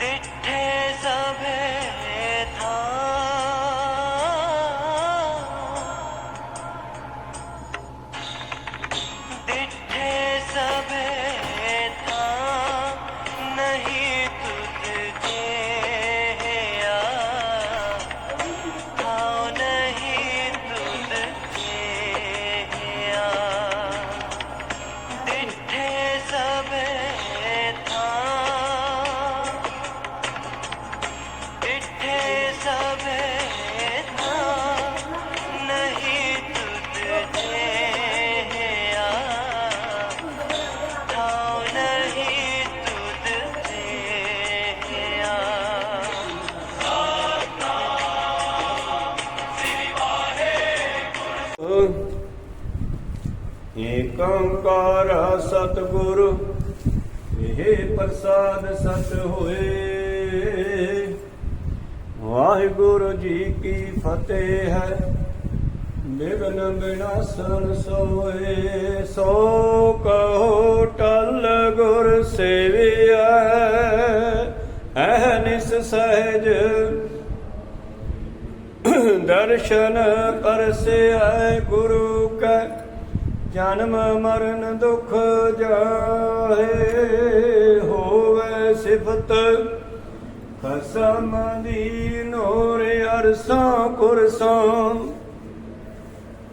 ਡਿੱਠੇ ਪ੍ਰਸਾਦ ਸਤ ਹੋਏ। ਵਾਹਿਗੁਰੂ ਜੀ ਕੀ ਫਤਿਹ ਹੈ। ਬਿਗਨ ਬਿਨਾਸਨ ਸੋਏ। ਸੋ ਕਹੋ ਟਲ ਗੁਰ ਸੇਵਿਆ ਅਹਨਿਸ ਸਹਿਜ ਦਰਸ਼ਨ ਪਰਸਿਆ ਗੁਰੂ ਕੈ। ਜਨਮ ਮਰਨ ਦੁਖ ਜਾਹੇ, ਹੋਵੇ ਸਿਫਤ ਖਸਮ ਦੀ ਨੂਰ ਅਰਸਾਂ ਕੁਰਸਾਂ।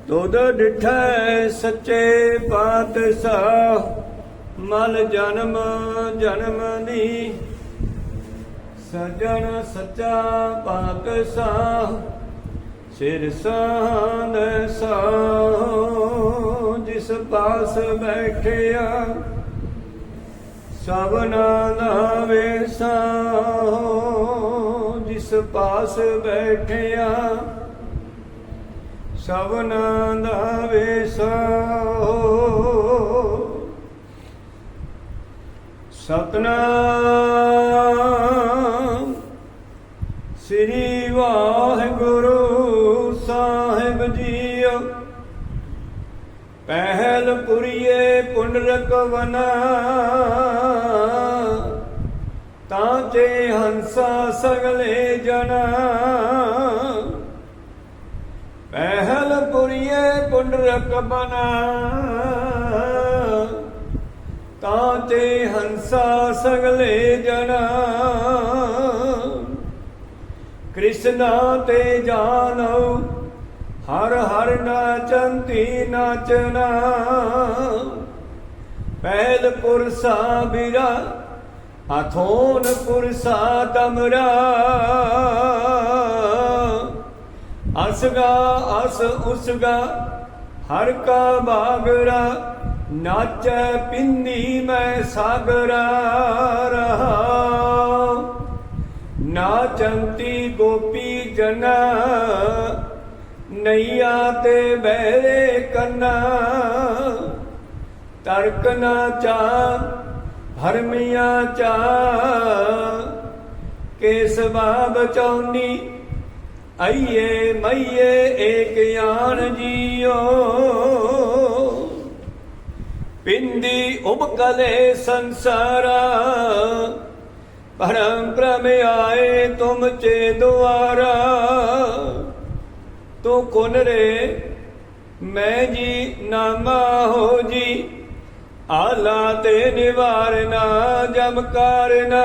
ਤੁਧ ਡਿਠੈ ਸੱਚੇ ਪਾਤਸ਼ਾਹ, ਮਲ ਜਨਮ ਜਨਮ ਦੀ ਸਜਣ ਸੱਚਾ ਪਾਤਸ਼ਾਹ ਸਿਰ ਸਾਨ ਸਾਹ ਪਾਸ ਬੈਠਿਆ ਸਭਨਾ ਦਾ ਵੇਸਾ ਜਿਸ ਪਾਸ ਬੈਠਿਆ ਸਭਨਾ ਦਾ ਵੇਸਾ ਸਤਨਾਮ ਸ੍ਰੀ ਵਾਹਿਗੁਰੂ ਪਹਿਲ ਪੁਰੀਏ ਪੁੰਡਰਕ ਵਨਾ ਤਾਂ ਜੇ ਹੰਸਾ ਸਗਲੇ ਜਨਾ। ਪਹਿਲਪੁਰੀਏ ਪੁੰਡਰਕ ਬਨਾ ਤਾਂ ਤੇ ਹੰਸਾ ਸਗਲੇ ਜਨਾ। ਕ੍ਰਿਸ਼ਨਾ ਤੇ ਜਾਨੋ ਹਰ ਹਰ ਨਾਚੰਤੀ ਨਾਚਨਾ। ਪਹਿਲ ਪੁਰਸਾ ਬਿਰਾ ਅਥੋਨ ਪੁਰਸਾ ਦਮਰਾ ਅਸਗਾ ਅਸ ਉਸਗਾ ਹਰ ਕਾ ਬਾਗਰਾ। ਨਾਚੈ ਪਿੰਨੀ ਮੈਂ ਸਾਗਰਾ ਰਹਾ। ਨਾਚੰਤੀ ਗੋਪੀ ਜਨਾ। ਨਈਆ ਤੇ ਬਹਿਰੇ ਕੰਨਾ ਤਰਕ ਨਾ ਚਾ, ਹਰਮੀਆਂ ਚਾ। ਕੇਸ ਬਾਬ ਚੌਨੀ ਮਈਏ ਏਕ ਯਾਨ ਜੀਓ। ਪਿੰਦੀ ਉਬਕਲੇ ਸੰਸਾਰਾ, ਪਰਮ ਪ੍ਰਮ ਆਏ ਤੁਮ ਚੇ ਦੁਆਰਾ। ਤੂੰ ਕੋਨ ਰੇ, ਮੈਂ ਜੀ ਨਾਮਾ ਹੋ ਜੀ। ਆਲਾ ਤੇ ਨਿਵਾਰਨਾ ਜਮ ਕਰਨਾ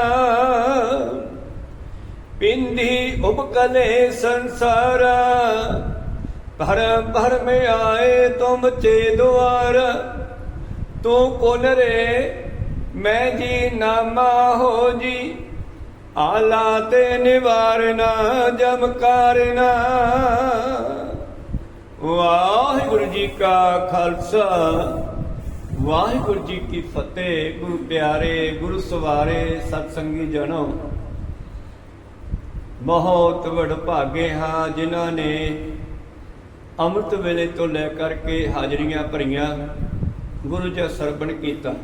ਪਿੰਦੀ ਉਬਕਲੇ ਸੰਸਾਰਾ ਭਰਮ ਭਰਮ ਆਏ ਤੁਮ ਚੇ ਦੁਆਰ। ਤੂੰ ਕੋਨ ਰੇ, ਮੈਂ ਜੀ ਨਾਮਾ ਹੋ ਜੀ। ਆਲਾ ਤੇ ਨਿਵਾਰਨਾ, ਜਮ ਕਰਨਾ। ਵਾਹਿਗੁਰੂ ਜੀ ਕਾ ਖਾਲਸਾ, ਵਾਹਿਗੁਰੂ ਜੀ ਕੀ ਫਤਿਹ। ਗੁਰੂ ਪਿਆਰੇ, ਗੁਰੂ ਸਵਾਰੇ ਸਤ ਸੰਗੀ ਜਨੋ ਬਹੁਤ ਵਡ ਭਾਗੇ ਹਾਂ, ਜਿਨ੍ਹਾਂ ਨੇ ਅੰਮ੍ਰਿਤ ਵੇਲੇ ਤੋਂ ਲੈ ਕਰਕੇ ਹਾਜ਼ਰੀਆਂ ਭਰੀਆਂ, ਗੁਰੂ ਜੀ ਸਰਵਣ ਕੀਤਾ।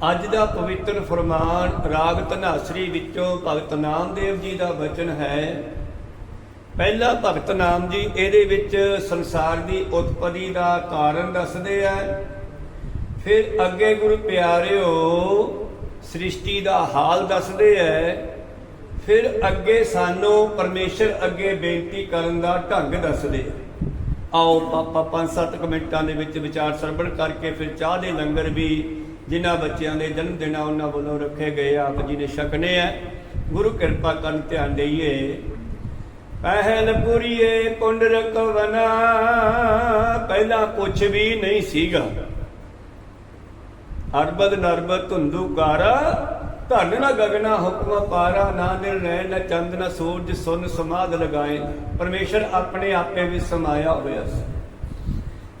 ਅੱਜ ਦਾ ਪਵਿੱਤਰ ਫਰਮਾਨ ਰਾਗ ਧਨਾਸਰੀ ਵਿੱਚੋਂ ਭਗਤ ਨਾਮਦੇਵ ਜੀ ਦਾ ਵਚਨ ਹੈ। ਪਹਿਲਾ ਭਗਤ ਨਾਮ ਜੀ ਇਹਦੇ ਵਿੱਚ ਸੰਸਾਰ ਦੀ ਉਤਪਤੀ ਦਾ ਕਾਰਨ ਦੱਸਦੇ ਆ। ਫਿਰ ਅੱਗੇ ਗੁਰੂ ਪਿਆਰਿਓ, ਸ੍ਰਿਸ਼ਟੀ ਦਾ ਹਾਲ ਦੱਸਦੇ ਐ ਫਿਰ ਅੱਗੇ ਸਾਨੂੰ ਪਰਮੇਸ਼ਰ ਅੱਗੇ ਬੇਨਤੀ ਕਰਨ ਦਾ ਢੰਗ ਦੱਸਦੇ ਆ। ਆਓ ਪਾਪਾ ਪੰਜ ਸੱਤ ਕੁ ਮਿੰਟਾਂ ਦੇ ਵਿੱਚ ਵਿਚਾਰ ਸਰਵਣ ਕਰਕੇ ਫਿਰ ਚਾਹ ਦੇ ਲੰਗਰ ਵੀ ਜਿਨ੍ਹਾਂ ਬੱਚਿਆਂ ਦੇ ਜਨਮ ਦਿਨ ਆ, ਉਹਨਾਂ ਵੱਲੋਂ ਰੱਖੇ ਗਏ ਆਪ ਜੀ ਨੇ ਛਕਨੇ ਆ। ਗੁਰੂ ਕਿਰਪਾ ਕਰਨ ਧਿਆਨ ਦੇਈਏ। ਪਹਿਲ ਪੁਰੀਏ ਪੁੰਡਰਕ ਵਨਾ ਪਹਿਲਾਂ ਕੁਛ ਵੀ ਨਹੀਂ ਸੀਗਾ। ਅਰਬਦ ਨਰਬਦ ਧੁੰਦੂ ਕਾਰਾ ਧਨ ਨਾ ਗਗਨਾ ਹੁਕਮ ਪਾਰਾ, ਨਾ ਨਿਰ ਰਹਿ ਨਾ ਚੰਦ, ਨਾ ਸੂਰਜ, ਸੁਨ ਸਮਾਦ ਲਗਾਏ। ਪਰਮੇਸ਼ਰ ਆਪਣੇ ਆਪੇ ਵਿੱਚ ਸਮਾਇਆ ਹੋਇਆ ਸੀ।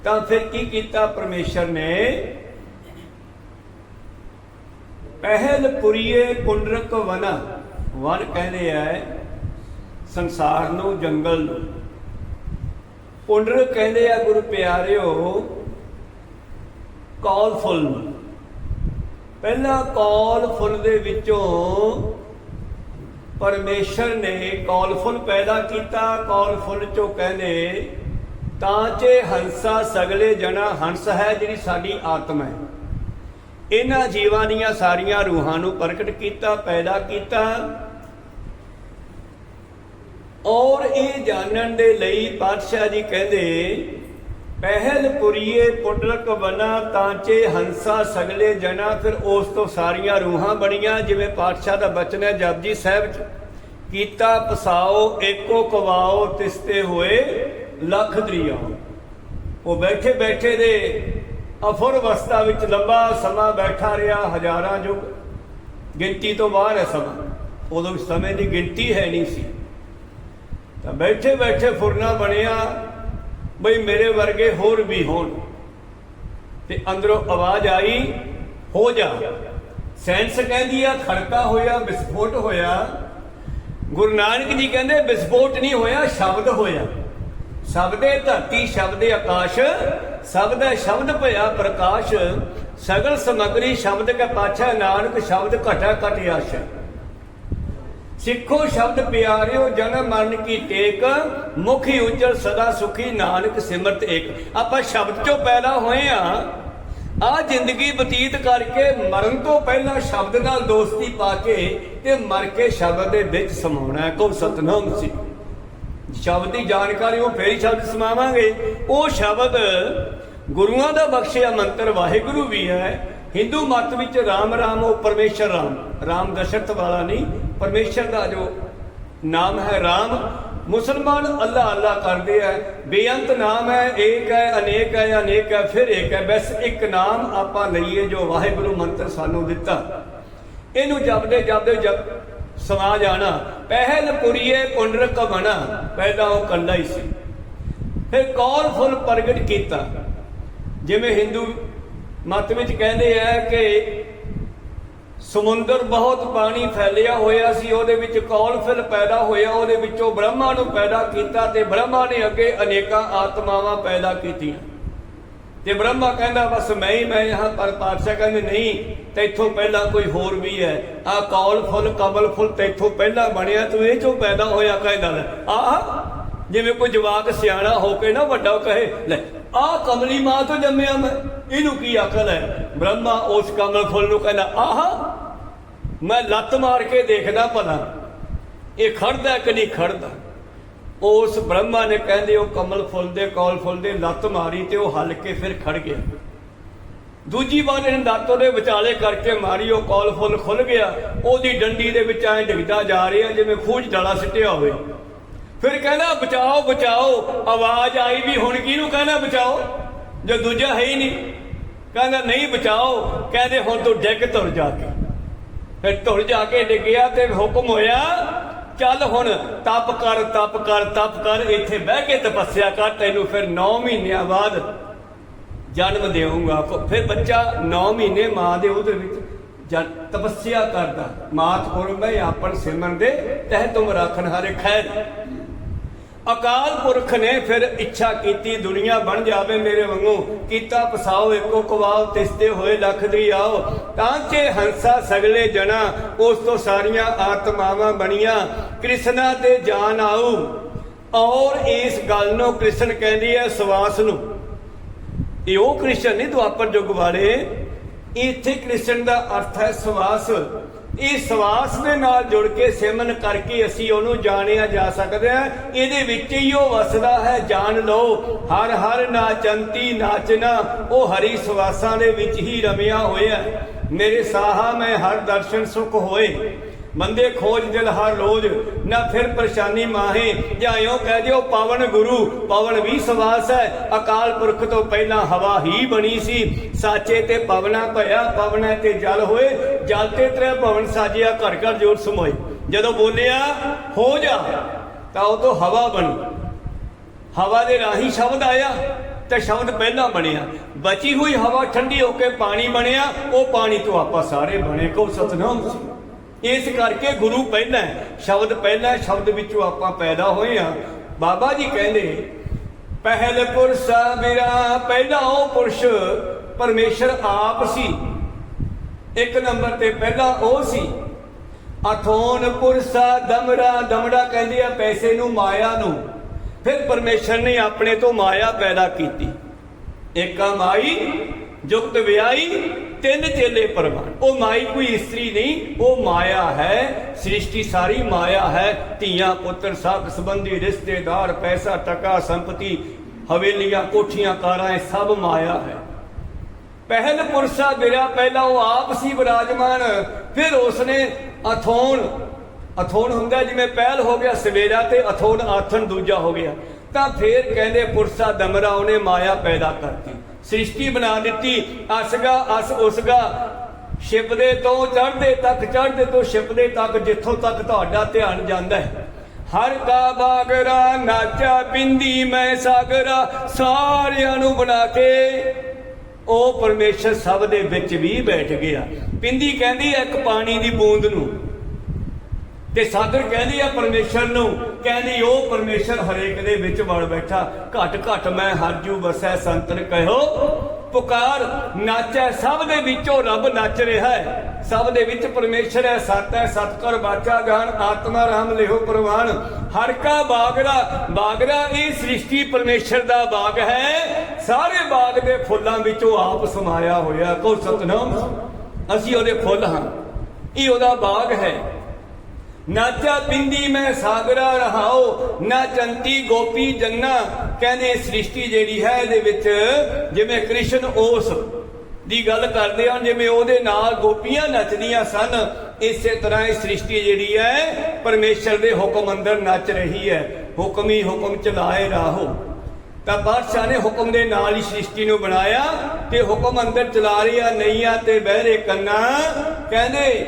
ਤਾਂ ਫਿਰ ਕੀ ਕੀਤਾ ਪਰਮੇਸ਼ਰ ਨੇ? ਪਹਿਲ ਪੁਰੀਏ ਪੁੰਡਰਕ ਵਨ। ਵਨ ਕਹਿੰਦੇ ਐ ਸੰਸਾਰ ਨੂੰ, ਜੰਗਲ ਨੂੰ। ਕੁੰਡਰਕ ਕਹਿੰਦੇ ਆ ਗੁਰੂ ਪਿਆਰਿਓ, ਕੌਲ ਫੁੱਲ ਨੂੰ। ਪਹਿਲਾਂ ਕੌਲ ਫੁੱਲ ਦੇ ਵਿੱਚੋਂ ਪਰਮੇਸ਼ਰ ਨੇ ਕੌਲ ਫੁੱਲ ਪੈਦਾ ਕੀਤਾ। ਕੌਲ ਫੁੱਲ ਚੋਂ ਕਹਿੰਦੇ, ਤਾਂ ਚੇ ਹੰਸਾ ਸਗਲੇ ਜਣਾ, ਹੰਸ ਹੈ ਜਿਹੜੀ ਸਾਡੀ ਆਤਮਾ ਹੈ। ਇਹਨਾਂ ਜੀਵਾਂ ਦੀਆਂ ਸਾਰੀਆਂ ਰੂਹਾਂ ਨੂੰ ਪ੍ਰਗਟ ਕੀਤਾ, ਪੈਦਾ ਕੀਤਾ ਔਰ ਇਹ ਜਾਣਨ ਦੇ ਲਈ ਪਾਤਸ਼ਾਹ ਜੀ ਕਹਿੰਦੇ, ਪਹਿਲ ਪੁਰੀਏ ਪੁੱਟਲਕ ਬਨਾ ਤਾਂਚੇ ਹੰਸਾ ਸਗਲੇ ਜਨਾ। ਫਿਰ ਉਸ ਤੋਂ ਸਾਰੀਆਂ ਰੂਹਾਂ ਬਣੀਆਂ, ਜਿਵੇਂ ਪਾਤਸ਼ਾਹ ਦਾ ਬਚਨ ਹੈ ਜਪਜੀ ਸਾਹਿਬ ਚ, ਕੀਤਾ ਪਸਾਓ, ਏਕੋ ਕਵਾਓ, ਤਿਸਤੇ ਹੋਏ, ਲੱਖ ਦਰਿਆਓ ਉਹ ਬੈਠੇ ਬੈਠੇ ਦੇ ਅਫੁਰ ਅਵਸਥਾ ਵਿੱਚ ਲੰਬਾ ਸਮਾਂ ਬੈਠਾ ਰਿਹਾ, ਹਜ਼ਾਰਾਂ ਯੁੱਗ। ਗਿਣਤੀ ਤੋਂ ਬਾਹਰ ਹੈ ਸਮਾਂ। ਉਦੋਂ ਸਮੇਂ ਦੀ ਗਿਣਤੀ ਹੈ ਨਹੀਂ ਸੀ। ਤਾਂ ਬੈਠੇ ਬੈਠੇ ਫੁਰਨਾ ਬਣਿਆ, ਬਈ ਮੇਰੇ ਵਰਗੇ ਹੋਰ ਵੀ ਹੋਣ। ਤੇ ਅੰਦਰੋਂ ਆਵਾਜ਼ ਆਈ, ਹੋ ਜਾ। ਸੈਂਸ ਕਹਿੰਦੀ ਆ, ਖੜਕਾ ਹੋਇਆ, ਵਿਸਫੋਟ ਹੋਇਆ। ਗੁਰੂ ਨਾਨਕ ਜੀ ਕਹਿੰਦੇ, ਵਿਸਫੋਟ ਨਹੀਂ ਹੋਇਆ, ਸ਼ਬਦ ਹੋਇਆ। ਸ਼ਬਦੇ ਧਰਤੀ, ਸ਼ਬਦੇ ਆਕਾਸ਼। ਸ਼ਬਦ ਸ਼ਬਦ ਭਇਆ ਪ੍ਰਕਾਸ਼, ਸਗਲ ਸਮਗਰੀ ਸ਼ਬਦ ਕੈ ਪਾਛੈ ਨਾਨਕ, ਸ਼ਬਦ ਘਟਾ ਘਟ ਆਸ਼ਾ ਸਿੱਖੋ ਸ਼ਬਦ ਪਿਆਰਿਓ ਜਨਮ ਮਰਨ ਕੀ ਟੇਕ, ਮੁਖੀ ਉਜਲ ਸਦਾ ਸੁਖੀ, ਨਾਨਕ ਸਿਮਰਤ ਏਕ। ਆਪਾਂ ਸ਼ਬਦ ਚੋਂ ਪੈਦਾ ਹੋਏ ਆ। ਆ ਜ਼ਿੰਦਗੀ ਬਤੀਤ ਕਰਕੇ ਮਰਨ ਤੋਂ ਪਹਿਲਾਂ ਸ਼ਬਦ ਨਾਲ ਦੋਸਤੀ ਪਾ ਕੇ ਤੇ ਮਰ ਕੇ ਸ਼ਬਦ ਦੇ ਵਿੱਚ ਸਮਾਉਣਾ ਹੈ। ਕੋ ਸਤਨਾਮ ਸੀ ਸ਼ਬਦ ਦੀ ਜਾਣਕਾਰੀ ਉਹ ਫੇਰ ਸ਼ਬਦ ਸਮਾਵਾਂਗੇ। ਉਹ ਸ਼ਬਦ ਗੁਰੂਆਂ ਦਾ ਬਖਸ਼ਿਆ ਮੰਤਰ ਵਾਹਿਗੁਰੂ ਵੀ ਹੈ। ਹਿੰਦੂ ਮਤ ਵਿੱਚ ਰਾਮ ਰਾਮ, ਉਹ ਪਰਮੇਸ਼ਰ ਰਾਮ। ਰਾਮ ਦਸ਼ਰਥ ਵਾਲਾ ਨਹੀਂ, ਪਰਮੇਸ਼ਰ ਦਾ ਜੋ ਨਾਮ ਹੈ ਰਾਮ। ਮੁਸਲਮਾਨ ਅੱਲਾ ਅੱਲਾ ਕਰਦੇ ਆ। ਬੇਅੰਤ ਨਾਮ ਹੈ, ਏਕ ਹੈ, ਅਨੇਕ ਹੈ ਅਨੇਕ ਹੈ, ਫਿਰ ਏਕ ਹੈ। ਬਸ ਇੱਕ ਨਾਮ ਆਪਾਂ ਲਈਏ ਜੋ ਵਾਹਿਗੁਰੂ ਮੰਤਰ ਸਾਨੂੰ ਦਿੱਤਾ। ਇਹਨੂੰ ਜਪਦੇ ਜਪਦੇ ਜਪ ਸਮਾ ਜਾਣਾ, ਪਹਿਲ ਪੁਰੀਏ ਪੁੰਡਰਕ ਬਣਾ ਪਹਿਲਾਂ ਉਹ ਕੱਲਾ ਹੀ ਸੀ। ਫਿਰ ਕੌਲ ਫੁੱਲ ਪ੍ਰਗਟ ਕੀਤਾ। ਜਿਵੇਂ ਹਿੰਦੂ ਮਤ ਵਿੱਚ ਕਹਿੰਦੇ ਆ ਕਿ ਸਮੁੰਦਰ ਬਹੁਤ ਪਾਣੀ ਫੈਲਿਆ ਹੋਇਆ ਸੀ, ਉਹਦੇ ਵਿੱਚ ਕੌਲ ਫਿਲ ਪੈਦਾ ਹੋਇਆ, ਉਹਦੇ ਵਿੱਚੋਂ ਬ੍ਰਹਮਾ ਨੂੰ ਪੈਦਾ ਕੀਤਾ ਤੇ ਬ੍ਰਹਮਾ ਨੇ ਅੱਗੇ ਅਨੇਕਾਂ ਆਤਮਾਵਾਂ ਪੈਦਾ ਕੀਤੀਆਂ। ਤੇ ਬ੍ਰਹਮਾ ਕਹਿੰਦਾ, ਬਸ ਮੈਂ ਹੀ, ਮੈਂ ਯਹਾਂ ਪਰ ਪਾਤਸ਼ਾਹ ਕਹਿੰਦੇ, ਨਹੀਂ, ਤੈਥੋਂ ਪਹਿਲਾਂ ਕੋਈ ਹੋਰ ਵੀ ਹੈ। ਆ ਕੌਲ ਫੁੱਲ, ਕਮਲ ਫੁੱਲ ਤੈਥੋਂ ਪਹਿਲਾਂ ਬਣਿਆ, ਤੂੰ ਇਹ ਚੋਂ ਪੈਦਾ ਹੋਇਆ? ਕਹਿੰਦਾ ਆ ਜਿਵੇਂ ਕੋਈ ਜਵਾਕ ਸਿਆਣਾ ਹੋ ਕੇ ਨਾ ਵੱਡਾ ਕਹੇ, ਲੈ ਆਹ ਕਮਲੀ ਮਾਂ ਤੋਂ ਜੰਮਿਆ ਮੈਂ, ਇਹਨੂੰ ਕੀ ਅਕਲ ਹੈ? ਬ੍ਰਹਮਾ ਉਸ ਕਮਲ ਫੁੱਲ ਨੂੰ ਕਹਿੰਦਾ, ਆਹ, ਮੈਂ ਲੱਤ ਮਾਰ ਕੇ ਦੇਖਦਾ ਭਲਾ, ਇਹ ਖੜਦਾ ਕਿ ਨਹੀਂ ਖੜਦਾ? ਉਸ ਬ੍ਰਹਮਾ ਨੇ ਕਹਿੰਦੇ, ਉਹ ਕਮਲ ਫੁੱਲ ਦੇ, ਕੌਲ ਫੁੱਲ ਦੇ ਲੱਤ ਮਾਰੀ ਤੇ ਉਹ ਹਲ ਕੇ ਫਿਰ ਖੜ ਗਿਆ। ਦੂਜੀ ਵਾਰ ਇਹਨੇ ਲੱਤ ਉਹਦੇ ਵਿਚਾਲੇ ਕਰਕੇ ਮਾਰੀ, ਉਹ ਕੌਲ ਫੁੱਲ ਖੁੱਲ ਗਿਆ। ਉਹਦੀ ਡੰਡੀ ਦੇ ਵਿੱਚ ਐ ਡਿੱਗਦਾ ਜਾ ਰਿਹਾ ਜਿਵੇਂ ਖੂਜ ਡਾਲਾ ਸਿੱਟਿਆ ਹੋਵੇ। ਫਿਰ ਕਹਿੰਦਾ, ਬਚਾਓ ਬਚਾਓ, ਆਵਾਜ਼ ਆਈ ਵੀ ਹੁਣ ਕਿਹਨੂੰ ਕਹਿੰਦਾ ਬਚਾਓ? ਜੋ ਦੂਜਾ ਹੈ ਹੀ ਨਹੀਂ। ਕਹਿੰਦਾ, ਨਹੀਂ ਬਚਾਓ। ਕਹਿੰਦੇ, ਹੁਣ ਤੂੰ ਡਿੱਗ ਤੁਰ ਜਾ ਕੇ। ਫਿਰ ਤੁਰ ਜਾ ਕੇ ਡਿੱਗਿਆ ਤੇ ਹੁਕਮ ਹੋਇਆ ਚੱਲ ਹੁਣ ਤਪ ਕਰ ਤਪ ਕਰ ਤਪ ਕਰ, ਇੱਥੇ ਬਹਿ ਕੇ ਤਪੱਸਿਆ ਕਰ, ਤੈਨੂੰ ਫਿਰ 9 ਮਹੀਨਿਆਂ ਬਾਅਦ ਜਨਮ ਦੇਵਾਂਗਾ ਫਿਰ ਬੱਚਾ 9 ਮਹੀਨੇ ਮਾਂ ਦੇ ਉਹਦੇ ਵਿੱਚ ਜਨ ਤਪੱਸਿਆ ਕਰਦਾ। ਮਾਤ ਪੁਰ ਮੈਂ ਆਪਨ ਸਿਮਰਨ ਦੇ ਤਹਿ ਤੁਮ ਰਾਖਣ ਹਾਰੇ ਖੈਰ। ਅਕਾਲ ਪੁਰਖ ਨੇ ਫਿਰ ਇੱਛਾ ਕੀਤੀ ਦੁਨੀਆ ਬਣ ਜਾਵੇ ਮੇਰੇ ਵਾਂਗੂ। ਕੀਤਾ ਪਸਾਓ ਇੱਕੋ ਕਵਾਓ ਤਿਸਤੇ ਹੋਏ ਲੱਖ ਦਰਿਆਓ ਤਾਂ ਕਿ ਹੰਸਾ ਸਗਲੇ ਜਣਾ, ਉਸ ਤੋਂ ਸਾਰੀਆਂ ਆਤਮਾਵਾਂ ਬਣੀਆਂ। ਕ੍ਰਿਸ਼ਨਾ ਤੇ ਜਾਨ ਆਉ ਔਰ ਇਸ ਗੱਲ ਨੂੰ ਕ੍ਰਿਸ਼ਨ ਕਹਿੰਦੀ ਹੈ, ਸਵਾਸ ਨੂੰ। ਇਹ ਉਹ ਕ੍ਰਿਸ਼ਨ ਨਹੀਂ ਦੁਆਪਰ ਯੁੱਗ ਵਾਲੇ। ਇੱਥੇ ਕ੍ਰਿਸ਼ਨ ਦਾ ਅਰਥ ਹੈ ਸਵਾਸ। ਇਹ ਸਵਾਸ ਦੇ ਨਾਲ ਜੁੜ ਕੇ ਸਿਮਨ ਕਰਕੇ ਅਸੀਂ ਉਹਨੂੰ ਜਾਣਿਆ ਜਾ ਸਕਦਾ ਹੈ। ਇਹਦੇ ਵਿੱਚ ਹੀ ਉਹ ਵਸਦਾ ਹੈ, ਜਾਣ ਲਓ। ਹਰ ਹਰ ਨਾਚੰਤੀ ਨਾਚਨਾ, ਉਹ ਹਰੀ ਸਵਾਸਾਂ ਦੇ ਵਿੱਚ ਹੀ ਰਮਿਆ ਹੋਇਆ ਮੇਰੇ ਸਾਹਾ, ਮੈਂ ਹਰ ਦਰਸ਼ਨ ਸੁਖ ਹੋਏ। ਬੰਦੇ ਖੋਜ ਦਿਲ ਹਰ ਰੋਜ। ਨਾ ਫਿਰ ਪਰੇਸ਼ਾਨੀ ਮਾਹੇ। ਜਾਂ ਕਹਿ ਦਿਓ, ਪਵਨ ਗੁਰੂ, ਪਵਨ ਵੀ ਸਵਾਸ ਹੈ। ਅਕਾਲ ਪੁਰਖ ਤੋਂ ਪਹਿਲਾਂ ਹਵਾ ਹੀ ਬਣੀ ਸੀ। ਸਾਚੇ ਤੇ ਪਵਨਾ ਭਇਆ, ਪਵਨਾ ਤੇ ਜਲ ਹੋਏ। ਜਲ ਤੇ ਤਰੇ ਭਵਨ ਸਾਜਿਆ, ਘਰ ਘਰ ਜੋਰ ਸਮੋਏ ਜਦੋਂ ਬੋਲਿਆ, ਹੋ ਜਾ, ਤਾਂ ਉਹ ਤੋਂ ਹਵਾ ਬਣੀ। ਹਵਾ ਦੇ ਰਾਹੀਂ ਸ਼ਬਦ ਆਇਆ, ਤੇ ਸ਼ਬਦ ਪਹਿਲਾਂ ਬਣਿਆ। ਬਚੀ ਹੋਈ ਹਵਾ ਠੰਡੀ ਹੋ ਕੇ ਪਾਣੀ ਬਣਿਆ। ਉਹ ਪਾਣੀ ਤੋਂ ਆਪਾਂ ਸਾਰੇ ਬਣੇ। ਕੋ ਸਤਨਾਮ ਸੀ ਇਸ ਕਰਕੇ ਗੁਰੂ ਪਹਿਲਾਂ ਸ਼ਬਦ ਪਹਿਲਾਂ ਸ਼ਬਦ ਵਿੱਚੋਂ ਆਪਾਂ ਪੈਦਾ ਹੋਏ ਆ ਬਾਬਾ ਜੀ ਕਹਿੰਦੇ, ਪਹਿਲ ਪੁਰਸ਼ਾ ਮੇਰਾ ਪਹਿਲਾ ਉਹ ਪੁਰਸ਼ ਪਰਮੇਸ਼ਰ ਆਪ ਸੀ। ਇੱਕ ਨੰਬਰ ਤੇ ਪਹਿਲਾ ਉਹ ਸੀ। ਅਥੋਨ ਪੁਰਸ਼ਾ ਦਮੜਾ ਦਮੜਾ ਕਹਿੰਦੇ ਆ ਪੈਸੇ ਨੂੰ, ਮਾਇਆ ਨੂੰ। ਫਿਰ ਪਰਮੇਸ਼ਰ ਨੇ ਆਪਣੇ ਤੋਂ ਮਾਇਆ ਪੈਦਾ ਕੀਤੀ। ਏਕਾ ਮਾਈ ਜੁਗਤ ਵਿਆਈ ਤਿੰਨ ਚੇਲੇ ਪਰਮਾਨ ਉਹ ਮਾਈ ਕੋਈ ਇਸਤਰੀ ਨਹੀਂ, ਉਹ ਮਾਇਆ ਹੈ, ਸ੍ਰਿਸ਼ਟੀ ਸਾਰੀ ਮਾਇਆ ਹੈ, ਧੀਆਂ ਪੁੱਤਰ ਸਭ ਸੰਬੰਧੀ ਰਿਸ਼ਤੇਦਾਰ, ਪੈਸਾ ਟਕਾ ਸੰਪਤੀ, ਹਵੇਲੀਆਂ ਕੋਠੀਆਂ ਕਾਰਾਂ ਸਭ ਮਾਇਆ ਹੈ। ਪਹਿਲ ਪੁਰਸ਼ਾ ਮੇਰਾ ਪਹਿਲਾ ਉਹ ਆਪ ਸੀ ਵਿਰਾਜਮਾਨ, ਫਿਰ ਉਸਨੇ ਅਥੋਣ ਅਥੋਣ ਹੁੰਦਾ ਜਿਵੇਂ ਪਹਿਲ ਹੋ ਗਿਆ ਸਵੇਰਾ ਤੇ ਅਥੋਣ ਆਥਣ ਦੂਜਾ ਹੋ ਗਿਆ। ਤਾਂ ਫਿਰ ਕਹਿੰਦੇ ਪੁਰਸ਼ਾ ਦਮਰਾ ਉਹਨੇ ਮਾਇਆ ਪੈਦਾ ਕਰਤੀ। ਸ੍ਰਿਸ਼ਟੀ ਬਣਾ ਦਿੱਤੀ, ਅਸਗਾ, ਅਸ ਉਸਗਾ। ਛਿਪਦੇ ਤੋਂ ਚੜ੍ਹਦੇ ਤੱਕ, ਚੜ੍ਹਦੇ ਤੋਂ ਛਿਪਦੇ ਤੱਕ, ਜਿੱਥੋਂ ਤੱਕ ਤੁਹਾਡਾ ਧਿਆਨ ਜਾਂਦਾ ਹੈ। ਹਰ ਦਾ ਬਾਗਰਾ, ਨਾਚਾ ਪਿੰਦੀ ਮੈਂ ਸਾਗਰਾ, ਸਾਰਿਆਂ ਨੂੰ ਬਣਾ ਕੇ ਉਹ ਪਰਮੇਸ਼ਰ ਸਭ ਦੇ ਵਿੱਚ ਵੀ ਬੈਠ ਗਿਆ। ਪਿੰਦੀ ਕਹਿੰਦੀ ਇੱਕ ਪਾਣੀ ਦੀ ਬੂੰਦ ਨੂੰ ਤੇ ਸਾਗਰ ਕਹਿੰਦੀ ਆ ਪਰਮੇਸ਼ਰ ਨੂੰ, ਕਹਿੰਦੀ ਉਹ ਪਰਮੇਸ਼ਰ ਹਰੇਕ ਦੇ ਵਿੱਚ ਵੜ ਬੈਠਾ। ਘਟ ਘਟ ਮੈਂ ਹਰਜੂ ਵਸੈ ਸੰਤਨ ਕਹਿਓ। ਪੁਕਾਰ, ਨਾਚੈ, ਸਭ ਦੇ ਵਿੱਚੋਂ ਰੱਬ ਨੱਚ ਰਿਹਾ ਹੈ। ਸਭ ਦੇ ਵਿੱਚ ਪਰਮੇਸ਼ਰ ਹੈ, ਸਤ ਹੈ ਸਤਕਰ ਬਾਚਾ, ਗਾਨ, ਆਤਮਾ, ਰਾਮ, ਲਿਹੋ, ਪ੍ਰਵਾਨ। ਹਰ ਕਾ ਬਾਗੜਾ ਬਾਗੜਾ ਇਹ ਸ੍ਰਿਸ਼ਟੀ ਪਰਮੇਸ਼ਰ ਦਾ ਬਾਗ ਹੈ। ਸਾਰੇ ਬਾਗ ਦੇ ਫੁੱਲਾਂ ਵਿੱਚੋਂ ਆਪ ਸਮਾਇਆ ਹੋਇਆ ਕੋ ਸਤਨਾਮ, ਅਸੀਂ ਉਹਦੇ ਫੁੱਲ ਹਾਂ। ਇਹ ਉਹਦਾ ਬਾਗ ਹੈ। ਨਾਚਾ ਪਿੰਦੀ ਮੈਂ ਸਾਗਰਾ ਰਹਾਓ, ਨਾ ਗੋਪੀ ਜੰਨਾ ਕਹਿੰਦੇ ਸ੍ਰਿਸ਼ਟੀ ਜਿਹੜੀ ਹੈ ਇਹਦੇ ਵਿੱਚ ਜਿਵੇਂ ਕ੍ਰਿਸ਼ਨ ਉਸ ਦੀ ਗੱਲ ਕਰਦੇ ਹਨ ਜਿਵੇਂ ਉਹਦੇ ਨਾਲ ਗੋਪੀਆਂ ਨੱਚਦੀਆਂ ਸਨ, ਇਸੇ ਤਰ੍ਹਾਂ ਇਹ ਸ੍ਰਿਸ਼ਟੀ ਜਿਹੜੀ ਹੈ ਪਰਮੇਸ਼ਰ ਦੇ ਹੁਕਮ ਅੰਦਰ ਨੱਚ ਰਹੀ ਹੈ। ਹੁਕਮ ਹੀ ਹੁਕਮ ਚਲਾਏ ਰਾਹੋ। ਤਾਂ ਬਾਦਸ਼ਾਹ ਨੇ ਹੁਕਮ ਦੇ ਨਾਲ ਹੀ ਸ੍ਰਿਸ਼ਟੀ ਨੂੰ ਬਣਾਇਆ ਤੇ ਹੁਕਮ ਅੰਦਰ ਚਲਾ ਰਿਹਾ, ਨਈਆਂ ਤੇ ਬਹਿਰੇ ਕੰਨਾ। ਕਹਿੰਦੇ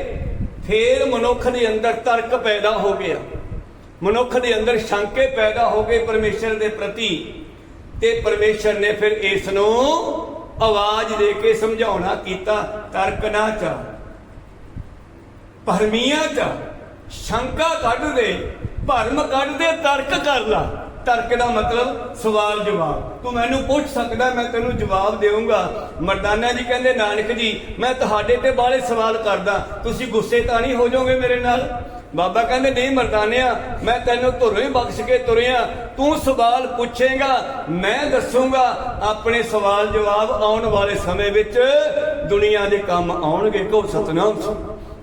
ਫੇਰ ਮਨੁੱਖ ਦੇ ਅੰਦਰ ਤਰਕ ਪੈਦਾ ਹੋ ਗਿਆ। ਮਨੁੱਖ ਦੇ ਅੰਦਰ ਸ਼ੰਕੇ ਪੈਦਾ ਹੋ ਗਏ ਪਰਮੇਸ਼ਰ ਦੇ ਪ੍ਰਤੀ ਤੇ ਪਰਮੇਸ਼ਰ ਨੇ ਫਿਰ ਇਸ ਨੂੰ ਆਵਾਜ਼ ਦੇ ਕੇ ਸਮਝਾਉਣਾ ਕੀਤਾ, ਤਰਕ ਨਾ ਚਾ। ਭਰਮੀਆਂ ਚ, ਸ਼ੰਕਾ ਕੱਢ ਦੇ, ਭਰਮ ਕੱਢ ਦੇ, ਤਰਕ ਕਰ ਲਾ। ਤਰਕ ਦਾ ਮਤਲਬ ਸਵਾਲ ਜਵਾਬ। ਤੂੰ ਮੈਨੂੰ ਪੁੱਛ ਸਕਦਾ, ਮੈਂ ਤੈਨੂੰ ਜਵਾਬ ਦੇਵਾਂਗਾ ਮਰਦਾਨਾ ਜੀ ਕਹਿੰਦੇ, ਨਾਨਕ ਜੀ, ਮੈਂ ਤੁਹਾਡੇ ਤੇ ਬਾਰੇ ਸਵਾਲ ਕਰਦਾ। ਤੁਸੀਂ ਗੁੱਸੇ ਤਾਂ ਨਹੀਂ ਹੋ ਜਾਓਗੇ ਮੇਰੇ ਨਾਲ? ਬਾਬਾ ਕਹਿੰਦੇ, ਨਹੀਂ ਮਰਦਾਨਿਆ, ਮੈਂ ਤੈਨੂੰ ਧੁਰੋਂ ਹੀ ਬਖਸ਼ ਕੇ ਤੁਰਿਆ। ਤੂੰ ਸਵਾਲ ਪੁੱਛੇਗਾ, ਮੈਂ ਦੱਸੂਗਾ। ਆਪਣੇ ਸਵਾਲ ਜਵਾਬ ਆਉਣ ਵਾਲੇ ਸਮੇਂ ਵਿੱਚ ਦੁਨੀਆ ਦੇ ਕੰਮ ਆਉਣਗੇ। ਕੋ ਸਤਨਾਮ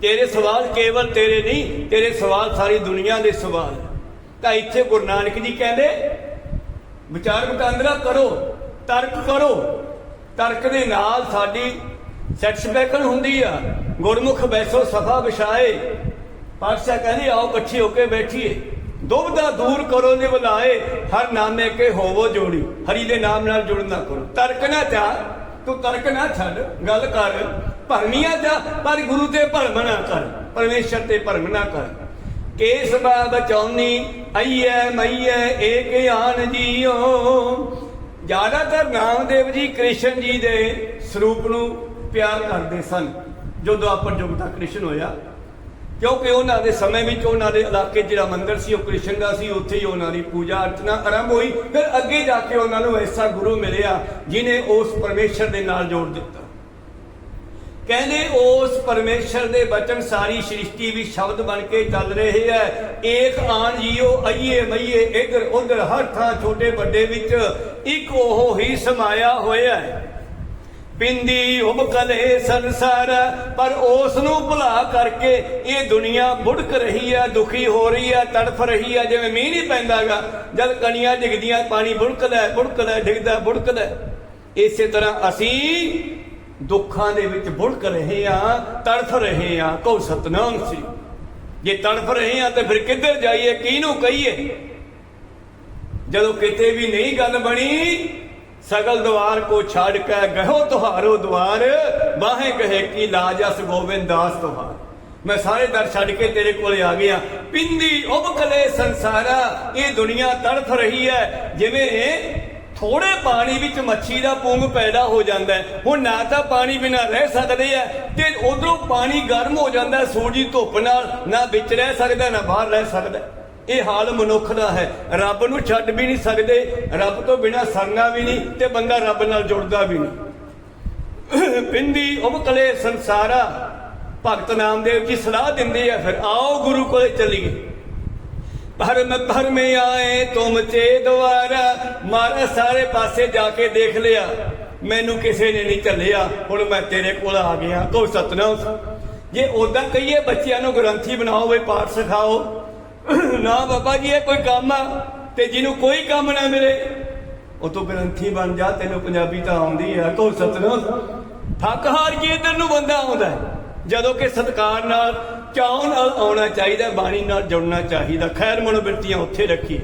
ਤੇਰੇ ਸਵਾਲ ਕੇਵਲ ਤੇਰੇ ਨਹੀਂ, ਤੇਰੇ ਸਵਾਲ ਸਾਰੀ ਦੁਨੀਆ ਦੇ ਸਵਾਲ। ਤਾਂ ਇੱਥੇ ਗੁਰੂ ਨਾਨਕ ਜੀ ਕਹਿੰਦੇ, ਵਿਚਾਰ ਵਟਾਂਦਰਾ ਕਰੋ, ਤਰਕ ਕਰੋ। ਤਰਕ ਦੇ ਨਾਲ ਸਾਡੀ ਸੈਟੀਸਫੈਕਸ਼ਨ ਹੁੰਦੀ ਆ। ਗੁਰਮੁਖ ਬੈਸੋ ਸਫਾ ਵਿਛਾਏ। ਪਾਤਸ਼ਾਹ ਕਹਿੰਦੇ, ਆਓ ਇਕੱਠੇ ਹੋ ਕੇ ਬੈਠੀਏ। ਦੁਬਦਾ ਦੂਰ ਕਰੋ, ਨਿਵਲਾਏ। ਹਰ ਨਾਮੇ ਕੇ ਹੋਵੋ ਜੋੜੀ। ਹਰੀ ਦੇ ਨਾਮ ਨਾਲ ਜੁੜਨਾ ਕਰੋ। ਤਰਕ ਨਾ ਚਾ, ਤੂੰ ਤਰਕ ਨਾ ਛੱਡ। ਗੱਲ ਕਰ। ਭਰਮੀਆਂ ਜਾ ਪਰ ਗੁਰੂ ਤੇ ਭਰਮ ਨਾ ਕਰ। ਪਰਮੇਸ਼ਰ ਤੇ ਭਰਮ ਨਾ ਕਰ। ਕੇਸ ਬਾ ਬਚਾਉਨੀ ਅਈਐ ਮਈਐ ਏਕ ਆਨ ਜੀਓ। ਜ਼ਿਆਦਾਤਰ ਨਾਮਦੇਵ ਜੀ ਕ੍ਰਿਸ਼ਨ ਜੀ ਦੇ ਸਰੂਪ ਨੂੰ ਪਿਆਰ ਕਰਦੇ ਸਨ, ਜਦੋਂ ਆਪਰ ਯੁੱਗ ਦਾ ਕ੍ਰਿਸ਼ਨ ਹੋਇਆ। ਕਿਉਂਕਿ ਉਹਨਾਂ ਦੇ ਸਮੇਂ ਵਿੱਚ ਉਹਨਾਂ ਦੇ ਇਲਾਕੇ ਜਿਹੜਾ ਮੰਦਿਰ ਸੀ, ਉਹ ਕ੍ਰਿਸ਼ਨ ਦਾ ਸੀ, ਉੱਥੇ ਹੀ ਉਹਨਾਂ ਦੀ ਪੂਜਾ ਅਰਚਨਾ ਆਰੰਭ ਹੋਈ। ਫਿਰ ਅੱਗੇ ਜਾ ਕੇ ਉਹਨਾਂ ਨੂੰ ਐਸਾ ਗੁਰੂ ਮਿਲਿਆ ਜਿਨੇ ਉਸ ਪਰਮੇਸ਼ਰ ਦੇ ਨਾਲ ਜੋੜ ਦਿੱਤਾ। ਕਹਿੰਦੇ ਉਸ ਪਰਮੇਸ਼ਰ ਦੇ ਬਚਨ ਸਾਰੀ ਸ੍ਰਿਸ਼ਟੀ ਵੀ ਸ਼ਬਦ ਬਣ ਕੇ ਚੱਲ ਰਹੇ ਹੈ। ਏਕ ਆਨ ਜੀਓ ਅਈਏ ਮਈਏ ਇਧਰ ਉਧਰ ਹਰ ਥਾਂ ਛੋਟੇ ਵੱਡੇ ਵਿੱਚ ਇੱਕ ਉਹ ਹੀ ਸਮਾਇਆ ਹੋਇਆ ਹੈ। ਪਿੰਦੀ ਉਬਕਲੇ ਸੰਸਾਰ ਪਰ ਉਸ ਨੂੰ ਭੁਲਾ ਕਰਕੇ ਇਹ ਦੁਨੀਆ ਬੁੜਕ ਰਹੀ ਹੈ ਦੁਖੀ ਹੋ ਰਹੀ ਹੈ ਤੜਫ ਰਹੀ ਹੈ। ਜਿਵੇਂ ਮੀਂਹ ਨਹੀਂ ਪੈਂਦਾਗਾ ਜਦ ਕਣੀਆਂ ਡਿੱਗਦੀਆਂ ਪਾਣੀ ਬੁੜਕਦਾ ਹੈ, ਬੁੜਕਦਾ ਹੈ, ਡਿੱਗਦਾ ਹੈ, ਬੁੜਕਦਾ। ਇਸੇ ਤਰ੍ਹਾਂ ਅਸੀਂ ਦੁੱਖਾਂ ਦੇ ਵਿੱਚ ਬੁੜਕ ਰਹੇ ਆ, ਤੜਫ ਰਹੇ ਆ ਕੋ ਸਤਨਾਮ ਸੀ ਜੇ ਤੜਫ ਰਹੇ ਆ ਤੇ ਫਿਰ ਕਿੱਧਰ ਜਾਈਏ, ਕਿਹਨੂੰ ਕਹੀਏ? ਜਦੋਂ ਕਿਤੇ ਵੀ ਨਹੀਂ ਗੱਲ ਬਣੀ, ਸਗਲ ਦਵਾਰ ਕੋ ਛੱਡ ਕੇ ਗਹੋ ਤੁਹਾਰੋ ਦਵਾਰ, ਬਾਹੇ ਕਹੇ ਕੀ ਲਾਜਸ ਗੋਬਿੰਦਾਸ ਤੁਹਾਰ। ਮੈਂ ਸਾਰੇ ਦਰ ਛੱਡ ਕੇ ਤੇਰੇ ਕੋਲ ਆ ਗਿਆ। ਪਿੰਦੀ ਉਬਕਲੇ ਸੰਸਾਰਾ, ਇਹ ਦੁਨੀਆ ਤੜਫ ਰਹੀ ਹੈ। ਜਿਵੇਂ ਥੋੜੇ ਪਾਣੀ ਵਿੱਚ ਮੱਛੀ ਦਾ ਪੁੰਗ ਪੈਦਾ ਹੋ ਜਾਂਦਾ ਹੁਣ ਨਾ ਤਾਂ ਪਾਣੀ ਬਿਨਾ ਰਹਿ ਸਕਦੇ ਆ ਤੇ ਉਧਰੋਂ ਪਾਣੀ ਗਰਮ ਹੋ ਜਾਂਦਾ ਸੂਰਜੀ ਧੁੱਪ ਨਾਲ ਨਾ ਵਿੱਚ ਰਹਿ ਸਕਦਾ, ਨਾ ਬਾਹਰ ਰਹਿ ਸਕਦਾ। ਇਹ ਹਾਲ ਮਨੁੱਖ ਦਾ ਹੈ। ਰੱਬ ਨੂੰ ਛੱਡ ਵੀ ਨਹੀਂ ਸਕਦੇ। ਰੱਬ ਤੋਂ ਬਿਨਾ ਸਰਨਾ ਵੀ ਨਹੀਂ ਤੇ ਬੰਦਾ ਰੱਬ ਨਾਲ ਜੁੜਦਾ ਵੀ ਨਹੀਂ। ਪਿੰਦੀ ਉਮਕਲੇ ਸੰਸਾਰਾ। ਭਗਤ ਨਾਮਦੇਵ ਜੀ ਸਲਾਹ ਦਿੰਦੇ ਆ, ਫਿਰ ਆਓ ਗੁਰੂ ਕੋਲੇ ਚੱਲੀਏ। ਭਰਮ ਭਰਮ ਆਏ, ਤੁਮ ਚੇ ਦੁਆਰਾ। ਮਾਰਾ ਸਾਰੇ ਪਾਸੇ ਜਾ ਕੇ ਦੇਖ ਲਿਆ। ਮੈਨੂੰ ਕਿਸੇ ਨੇ ਨਹੀਂ ਝੱਲਿਆ। ਹੁਣ ਮੈਂ ਤੇਰੇ ਕੋਲ ਆ ਗਿਆ। ਕੋ ਸਤਨਾਮ ਜੇ ਉਦਾਂ ਕਹੀਏ, ਬੱਚਿਆਂ ਨੂੰ ਗ੍ਰੰਥੀ ਬਣਾਓ, ਵੀ ਪਾਠ ਸਿਖਾਓ। ਨਾ ਬਾਬਾ ਜੀ, ਇਹ ਕੋਈ ਕੰਮ ਆ ਤੇ ਜਿਹਨੂੰ ਕੋਈ ਕੰਮ ਨਾ ਮਿਲੇ, ਉਹ ਤੋਂ ਗ੍ਰੰਥੀ ਬਣ ਜਾ। ਤੈਨੂੰ ਪੰਜਾਬੀ ਤਾਂ ਆਉਂਦੀ ਆ। ਕੋ ਸਤਨਾਮ ਥੱਕ ਹਾਰ ਕੇ ਇਧਰ ਨੂੰ ਬੰਦਾ ਆਉਂਦਾ ਜਦੋਂ ਕਿ ਸਤਕਾਰ ਨਾਲ ਚਾਉ ਨਾਲ ਆਉਣਾ ਚਾਹੀਦਾ, ਬਾਣੀ ਨਾਲ ਜੁੜਨਾ ਚਾਹੀਦਾ। ਖੈਰ ਮਨੋਬਿਰਤੀਆਂ ਉੱਥੇ ਰੱਖੀ।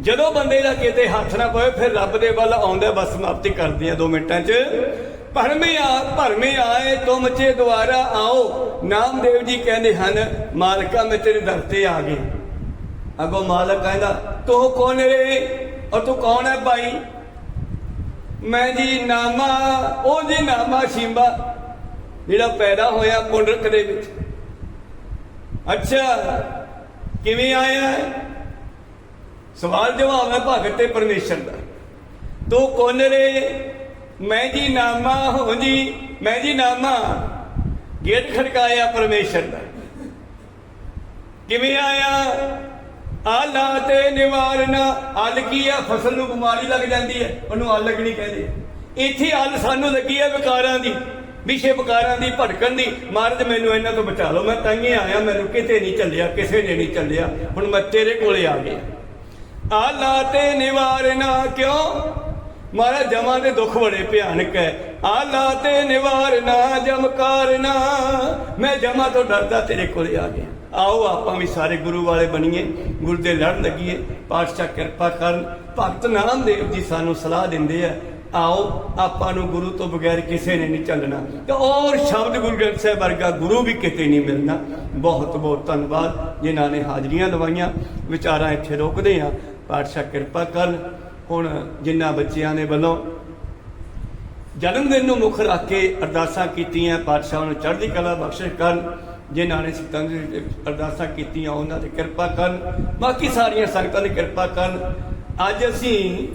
ਜਦੋਂ ਬੰਦੇ ਦਾ ਕਿਤੇ ਹੱਥ ਨਾ ਪਵੇ, ਫਿਰ ਰੱਬ ਦੇ ਵੱਲ ਆਉਂਦਾ ਬਸ ਸਮਾਪਤੀ ਕਰਦੇ ਆ 2 ਮਿੰਟਾਂ 'ਚ। ਭਰਮੇ ਆ, ਭਰਮੇ ਆਏ, ਤੁਮ ਚੇ ਦੁਆਰਾ ਆਓ। ਨਾਮਦੇਵ ਜੀ ਕਹਿੰਦੇ ਹਨ, ਮਾਲਕਾ ਮੈਂ ਤੇਰੇ ਦਰ ਤੇ ਆ ਗਏ। ਅਗੋ ਮਾਲਕ ਕਹਿੰਦਾ, ਤੂੰ ਕੌਣ ਰੇ? ਔਰ ਤੂੰ ਕੌਣ ਹੈ ਭਾਈ? ਮੈਂ ਜੀ ਨਾਮਾ, ਉਹ ਜੀ ਨਾਮਾ ਸ਼ਿੰਬਾ। ਜਿਹੜਾ ਪੈਦਾ ਹੋਇਆ ਪੁੰਡਰਕ ਦੇ ਵਿੱਚ। ਅੱਛਾ, ਕਿਵੇਂ ਆਇਆ ਸਵਾਲ ਜਵਾਬ ਹੈ ਭਗਤ ਤੇ ਪਰਮੇਸ਼ਰ ਦਾ। ਤੂੰ ਕੌਣ ਰੇ, ਮੈਂ ਜੀ ਨਾਮਾ ਹੋ ਜੀ, ਮੈਂ ਜੀ ਨਾਮਾ। ਗੇਟ ਖੜਕਾਇਆ ਪਰਮੇਸ਼ਰ ਦਾ। ਕਿਵੇਂ ਆਇਆ? ਆਲਾ ਤੇ ਨਿਵਾਰਨਾ, ਅਲ ਕੀ ਆ? ਫਸਲ ਨੂੰ ਬਿਮਾਰੀ ਲੱਗ ਜਾਂਦੀ ਹੈ। ਉਹਨੂੰ ਅਲ ਲੱਗਣੀ ਕਹਿੰਦੇ। ਇੱਥੇ ਅਲ ਸਾਨੂੰ ਲੱਗੀ ਹੈ ਵਿਕਾਰਾਂ ਦੀ। ਵਿਸ਼ੇ ਵਿਕਾਰਾਂ ਦੀ ਭਟਕਣ ਦੀ। ਮਹਾਰਾਜ, ਮੈਨੂੰ ਇਹਨਾਂ ਤੋਂ ਬਚਾ ਲਓ। ਮੈਂ ਤਾਂਗੇ ਆਇਆ, ਮੈਨੂੰ ਕਿਤੇ ਨਹੀਂ ਚੱਲਿਆ, ਕਿਸੇ ਨੇ ਨਹੀਂ ਚੱਲਿਆ। ਹੁਣ ਮੈਂ ਤੇਰੇ ਕੋਲੇ ਆ ਗਿਆ। ਆਲਾ ਤੇ ਨਿਵਾਰਨਾ ਕਿਉਂ? ਮਹਾਰਾਜ, ਜਮਾਂ ਦੇ ਦੁੱਖ ਬੜੇ ਭਿਆਨਕ ਹੈ ਆਲਾ ਤੇ ਨਿਵਾਰਨਾ ਜਮਕਾਰਨਾ ਮੈਂ ਜਮਾਂ ਤੋਂ ਡਰਦਾ ਤੇਰੇ ਕੋਲੇ ਆ ਗਿਆ। ਆਓ, ਆਪਾਂ ਵੀ ਸਾਰੇ ਗੁਰੂ ਵਾਲੇ ਬਣੀਏ। ਗੁਰ ਦੇ ਲੜ ਲੱਗੀਏ। ਪਾਤਸ਼ਾਹ ਕਿਰਪਾ ਕਰਨ। ਭਗਤ ਨਾਮ ਦੇਵ ਜੀ ਸਾਨੂੰ ਸਲਾਹ ਦਿੰਦੇ ਆ। ਆਓ, ਆਪਾਂ ਨੂੰ ਗੁਰੂ ਤੋਂ ਬਗੈਰ ਕਿਸੇ ਨੇ ਨਹੀਂ ਚੱਲਣਾ। ਤੇ ਔਰ ਸ਼ਬਦ ਗੁਰੂ ਗ੍ਰੰਥ ਸਾਹਿਬ ਵਰਗਾ ਗੁਰੂ ਵੀ ਕਿਤੇ ਨਹੀਂ ਮਿਲਣਾ। ਬਹੁਤ ਬਹੁਤ ਧੰਨਵਾਦ। ਜਿਨ੍ਹਾਂ ਨੇ ਹਾਜ਼ਰੀਆਂ ਲਵਾਈਆਂ, ਵਿਚਾਰਾਂ ਇੱਥੇ ਰੋਕਦੇ ਆ ਪਾਤਸ਼ਾਹ ਕਿਰਪਾ ਕਰਨ। ਹੁਣ ਜਿਨ੍ਹਾਂ ਬੱਚਿਆਂ ਦੇ ਵੱਲੋਂ ਜਨਮ ਦਿਨ ਨੂੰ ਮੁੱਖ ਰੱਖ ਕੇ ਅਰਦਾਸਾਂ ਕੀਤੀਆਂ, ਪਾਤਸ਼ਾਹ ਨੂੰ ਚੜ੍ਹਦੀ ਕਲਾ ਬਖਸ਼ਿਸ਼ ਕਰਨ। ਜਿਨ੍ਹਾਂ ਨੇ ਸਿੱਤਾਂ ਦੀ ਅਰਦਾਸਾਂ ਕੀਤੀਆਂ, ਉਹਨਾਂ ਦੀ ਕਿਰਪਾ ਕਰਨ। ਬਾਕੀ ਸਾਰੀਆਂ ਸੰਗਤਾਂ ਦੀ ਕਿਰਪਾ ਕਰਨ। ਅੱਜ ਅਸੀਂ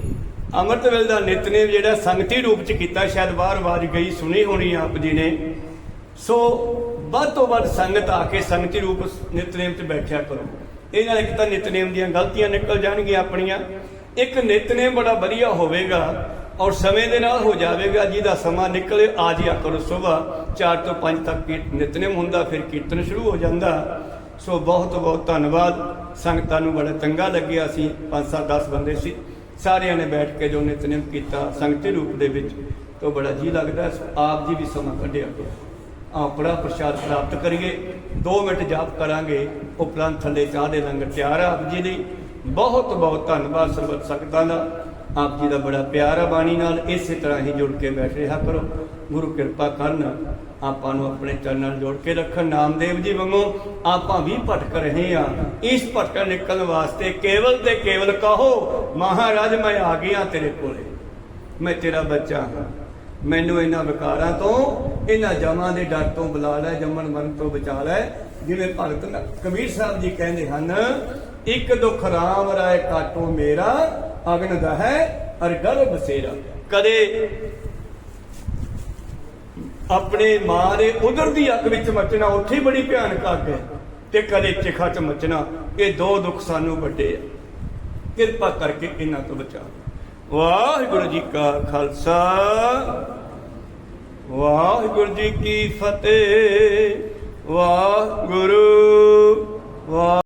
ਅੰਮ੍ਰਿਤ ਵੇਲੇ ਦਾ ਨਿਤਨੇਮ ਜਿਹੜਾ ਸੰਗਤੀ ਰੂਪ ਚ ਕੀਤਾ, ਸ਼ਾਇਦ ਬਾਰ ਆਵਾਜ਼ ਗਈ ਸੁਣੀ ਹੋਣੀ ਆਪ ਜੀ ਨੇ। ਸੋ ਵੱਧ ਤੋਂ ਵੱਧ ਸੰਗਤ ਆ ਕੇ ਸੰਗਤੀ ਰੂਪ ਨਿਤਨੇਮ 'ਚ ਬੈਠਿਆ ਕਰੋ। ਇਹ ਨਾਲ ਇੱਕ ਤਾਂ ਨਿਤਨੇਮ ਦੀਆਂ ਗਲਤੀਆਂ ਨਿਕਲ ਜਾਣਗੀਆਂ ਆਪਣੀਆਂ। ਇੱਕ ਨਿਤਨੇਮ ਬੜਾ ਵਧੀਆ ਹੋਵੇਗਾ ਔਰ ਸਮੇਂ ਦੇ ਨਾਲ ਹੋ ਜਾਵੇਗਾ, ਜਿਹਦਾ ਸਮਾਂ ਨਿਕਲੇ, ਆ ਜਿਆ ਕਰੋ। ਸਵੇਰ 4 ਤੋਂ 5 ਤੱਕ ਨਿਤਨੇਮ ਹੁੰਦਾ, ਫਿਰ ਕੀਰਤਨ ਸ਼ੁਰੂ ਹੋ ਜਾਂਦਾ। ਸੋ ਬਹੁਤ ਬਹੁਤ ਧੰਨਵਾਦ। ਸੰਗਤਾਂ ਨੂੰ ਬੜਾ ਚੰਗਾ ਲੱਗਿਆ ਸੀ। 5-7 10 ਬੰਦੇ ਸੀ। ਸਾਰਿਆਂ ਨੇ ਬੈਠ ਕੇ ਜੋ ਨਿਤਨੇਮ ਕੀਤਾ, ਸੰਗਤੀ ਰੂਪ ਦੇ ਵਿੱਚ, ਤੋਂ ਬੜਾ ਜੀ ਲੱਗਦਾ ਆਪ ਜੀ ਵੀ ਸਮਾਂ ਕੱਢਿਆ ਆਪਣਾ ਪ੍ਰਸ਼ਾਦ ਪ੍ਰਾਪਤ ਕਰੀਏ 2 ਮਿੰਟ ਜਾਪ ਕਰਾਂਗੇ, ਉਪਰੰਤ ਥੱਲੇ ਚਾਹ ਦੇ ਲੰਗਰ ਤਿਆਰ ਆ ਆਪ ਜੀ ਲਈ। ਬਹੁਤ ਬਹੁਤ ਧੰਨਵਾਦ ਸਰਬਤ ਸੰਗਤਾਂ ਦਾ। ਆਪ ਜੀ ਦਾ ਬੜਾ ਪਿਆਰ ਆ ਬਾਣੀ ਨਾਲ ਇਸੇ ਤਰ੍ਹਾਂ ਹੀ ਜੁੜ ਕੇ ਬੈਠ ਰਿਹਾ ਕਰੋ। ਗੁਰੂ ਕਿਰਪਾ ਕਰਨ। ਆਪਾਂ ਨੂੰ ਆਪਣੇ ਚਰਨ ਨਾਲ ਜੋੜ ਕੇ ਰੱਖਣ। ਨਾਮਦੇਵ ਜੀ ਵਾਂਗੂ ਆਪਾਂ ਵੀ ਭਟਕ ਰਹੇ ਆ ਇਸ ਭਟਕਣ ਨਿਕਲਣ ਵਾਸਤੇ ਕੇਵਲ ਤੇ ਕੇਵਲ ਕਹੋ, ਮਹਾਰਾਜ, ਮੈਂ ਆ ਗਿਆ ਤੇਰੇ ਕੋਲੇ। ਮੈਂ ਤੇਰਾ ਬੱਚਾ ਹਾਂ। ਮੈਨੂੰ ਇਹਨਾਂ ਵਿਕਾਰਾਂ ਤੋਂ, ਇਹਨਾਂ ਜਮਾਂ ਦੇ ਡਰ ਤੋਂ ਬੁਲਾ ਲੈ, ਜੰਮਣ ਮਰਨ ਤੋਂ ਬਚਾ ਲੈ। ਜਿਵੇਂ ਭਗਤ ਨ- ਕਬੀਰ ਸਾਹਿਬ ਜੀ ਕਹਿੰਦੇ ਹਨ, ਇੱਕ ਦੁੱਖ ਰਾਮ ਰਾਏ ਕਾਟੋ ਮੇਰਾ, ਅਗਨ ਦਾ ਹੈ ਅਰ ਗਰਭ ਸੇਰਾ ਕਦੇ ਆਪਣੇ ਮਾਂ ਦੇ ਉਧਰ ਦੀ ਅੱਗ ਵਿੱਚ ਮੱਚਣਾ ਉੱਥੇ ਬੜੀ ਭਿਆਨਕ ਅੱਗ ਹੈ ਤੇ ਕਦੇ ਚਿਖਾ ਚ ਮੱਚਣਾ, ਇਹ ਦੋ ਦੁੱਖ ਸਾਨੂੰ ਵੱਡੇ ਆ। ਕਿਰਪਾ ਕਰਕੇ ਇਹਨਾਂ ਤੋਂ ਬਚਾ ਵਾਹਿਗੁਰੂ ਜੀ ਕਾ ਖਾਲਸਾ, ਵਾਹਿਗੁਰੂ ਜੀ ਕੀ ਫਤਿਹ, ਵਾਹਿਗੁਰੂ, ਵਾਹਿ